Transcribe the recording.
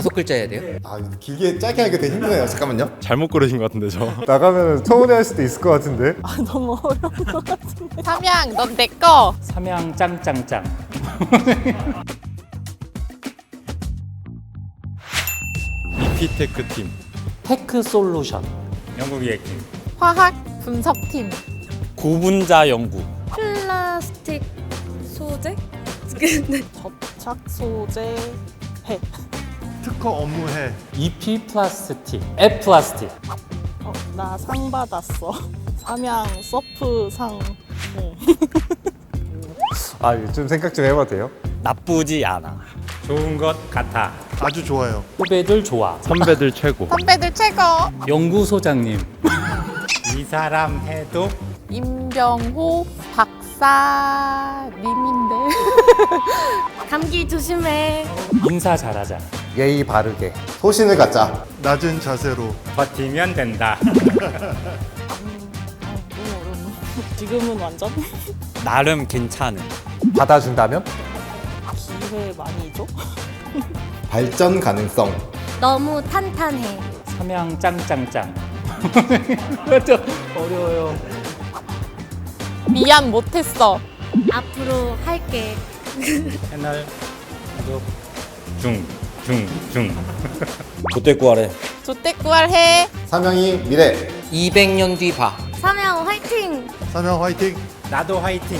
다섯 글자 해야 돼요? 아 길게 짧게 하니까 되게 힘드네요. 잠깐만요. 잘못 고르신 것 같은데 저. 나가면 서운해할 수도 있을 것 같은데. 아, 너무 어려운 것 같은데. 삼양 넌 내꺼 삼양 짱짱짱 이피테크 팀. 테크 솔루션 영국 얘기 화학 분석팀 고분자 연구 플라스틱 소재? 접착 소재 해. 특허 업무해. EP 플라스틱 F 플라스틱 어, 나 상 받았어. 삼양 서프 상. 어. 아, 이거 좀 생각 좀 해봐도 돼요? 나쁘지 않아 좋은 것 같아 아주 좋아요. 후배들 좋아 선배들 최고. 선배들 최고 연구소장님 이 사람 해도 임병호 박사님인데 감기 조심해. 인사 잘하자 예의 바르게. 소신을 갖자. 낮은 자세로. 버티면 된다 아, 너무 어렵네. 지금은 완전 나름 괜찮은 받아준다면? 기회 많이 줘? 발전 가능성. 너무 탄탄해. 삼양 짱짱짱 좀 어려워요 미안 못했어 앞으로 할게. 채널 구독 중 중중 조태구하래 조태꾸알해 삼양이 미래. 200년 뒤 봐. 삼양 화이팅! 사명 화이팅. 나도 화이팅